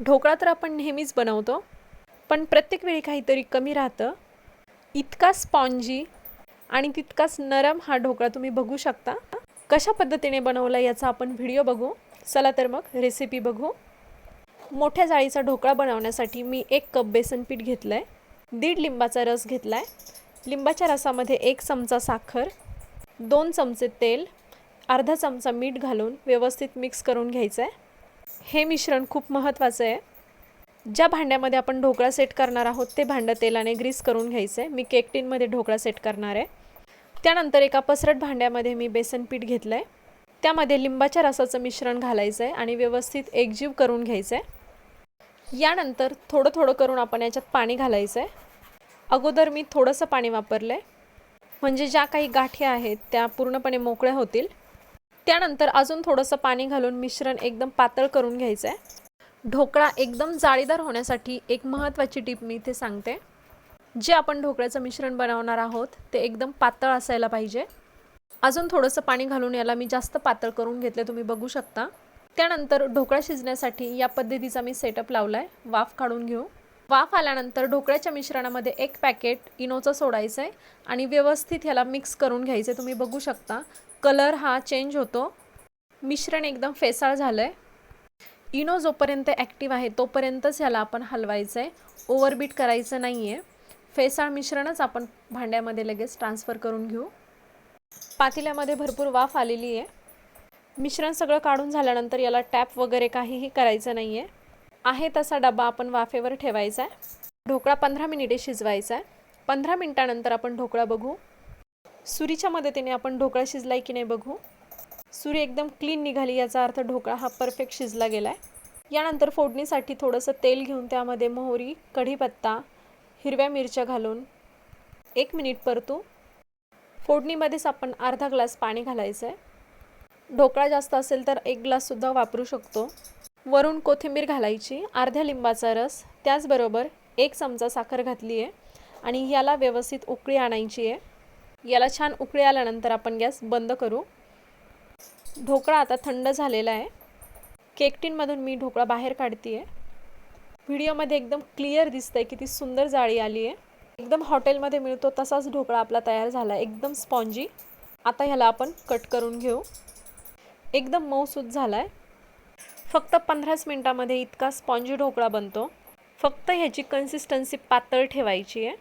ढोकळा तर आपण नेहमीच बनवतो पण प्रत्येक वेळी काहीतरी कमी राहतं. इतका स्पॉन्जी आणि तितकाच नरम हा ढोकळा तुम्ही बघू शकता. कशा पद्धतीने बनवला याचा आपण व्हिडिओ बघू. चला तर मग रेसिपी बघू. मोठ्या जाळीचा ढोकळा बनवण्यासाठी मी एक कप बेसन पीठ घेतलं आहे दीड लिंबाचा रस घेतला आहे लिंबाच्या रसामध्ये एक चमचा साखर दोन चमचे तेल अर्धा चमचा मीठ घालून व्यवस्थित मिक्स करून घ्यायचं आहे हे मिश्रण खूप महत्त्वाचं आहे. ज्या भांड्यामध्ये आपण ढोकळा सेट करणार आहोत ते भांडं तेलाने ग्रीस करून घ्यायचं. आहे मी केक टीनमध्ये ढोकळा सेट करणार आहे. त्यानंतर एका पसरट भांड्यामध्ये मी बेसन पीठ घेतलं आहे त्यामध्ये लिंबाच्या रसाचं मिश्रण घालायचं आहे आणि व्यवस्थित एकजीव करून घ्यायचं आहे यानंतर थोडं थोडं करून आपण याच्यात पाणी घालायचं आहे अगोदर मी थोडंसं पाणी वापरलं आहे म्हणजे ज्या काही गाठी आहेत त्या पूर्णपणे मोकळ्या होतील. त्यानंतर अजून थोडंसं पाणी घालून मिश्रण एकदम पातळ करून घ्यायचं आहे ढोकळा एकदम जाळीदार होण्यासाठी एक महत्त्वाची टीप मी इथे सांगते. जे आपण ढोकळ्याचं मिश्रण बनवणार आहोत ते एकदम पातळ असायला पाहिजे. अजून थोडंसं पाणी घालून याला मी जास्त पातळ करून घेतले तुम्ही बघू शकता. त्यानंतर ढोकळा शिजण्यासाठी या पद्धतीचा मी सेटअप लावला आहे वाफ काढून घेऊ. वाफ आल्यानंतर ढोकळ्याच्या मिश्रणामध्ये एक पॅकेट इनोचं सोडायचं आहे आणि व्यवस्थित ह्याला मिक्स करून घ्यायचं आहे तुम्ही बघू शकता. कलर हा चेंज होतो. मिश्रण एकदम फेसाळ झालं आहे इनो जोपर्यंत ॲक्टिव्ह आहे तोपर्यंतच ह्याला आपण हलवायचं आहे ओव्हरबीट करायचं नाही आहे फेसाळ मिश्रणच आपण भांड्यामध्ये लगेच ट्रान्सफर करून घेऊ. पातेल्यामध्ये भरपूर वाफ आलेली आहे. मिश्रण सगळं काढून झाल्यानंतर याला टॅप वगैरे काहीही करायचं नाही आहे आहे तसा डबा आपण वाफेवर ठेवायचा आहे ढोकळा पंधरा मिनिटे शिजवायचा आहे पंधरा मिनिटानंतर आपण ढोकळा बघू. सुरीच्या मदतीने आपण ढोकळा शिजलाय की नाही बघू? सुरी एकदम क्लीन निघाली याचा अर्थ ढोकळा हा परफेक्ट शिजला गेला आहे यानंतर फोडणीसाठी थोडंसं तेल घेऊन त्यामध्ये मोहरी कढीपत्ता हिरव्या मिरच्या घालून एक मिनिट परतू. फोडणीमध्येच आपण अर्धा ग्लास पाणी घालायचं आहे ढोकळा जास्त असेल तर एक ग्लाससुद्धा वापरू शकतो. वरून कोथिंबीर घालायची अर्ध्या लिंबाचा रस त्याचबरोबर एक चमचा साखर घातली आहे आणि याला व्यवस्थित उकळी आणायची आहे याला छान उकळी आल्यानंतर आपण गॅस बंद करू. ढोकळा आता थंड झालेला आहे. केकटीनमधून मी ढोकळा बाहेर काढते आहे व्हिडिओमध्ये एकदम क्लिअर दिसतंय किती सुंदर जाळी आली आहे. एकदम हॉटेलमध्ये मिळतो तसाच ढोकळा आपला तयार झाला आहे. एकदम स्पॉन्जी. आता ह्याला आपण कट करून घेऊ. एकदम मऊसूद झाला आहे फक्त पंधराच मिनटामध्ये इतका स्पॉन्जी ढोकळा बनतो. फक्त ह्याची कन्सिस्टन्सी पातळ ठेवायची आहे.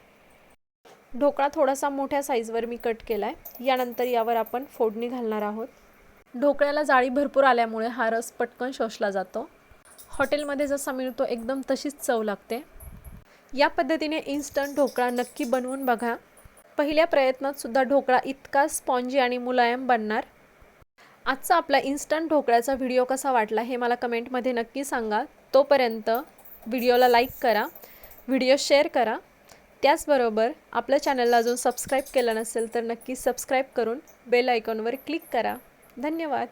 ढोकळा थोडासा मोठ्या साईजवर मी कट केला आहे यानंतर यावर आपण फोडणी घालणार आहोत. ढोकळ्याला जाळी भरपूर आल्यामुळे हा रस पटकन शोषला जातो. हॉटेलमध्ये जसा मिळतो एकदम तशीच चव लागते. या पद्धतीने इन्स्टंट ढोकळा नक्की बनवून बघा. पहिल्या प्रयत्नात सुद्धा ढोकळा इतका स्पॉन्जी आणि मुलायम बनणार. आजचा आपला इन्स्टंट ढोकळ्याचा व्हिडिओ कसा वाटला हे मला कमेंटमध्ये नक्की सांगा. तोपर्यंत व्हिडिओला लाईक करा. व्हिडिओ शेअर करा. त्याचबरोबर आपल्या चॅनलला अजून सबस्क्राईब केलं नसेल तर नक्की सबस्क्राईब करून बेल आयकॉनवर क्लिक करा. धन्यवाद.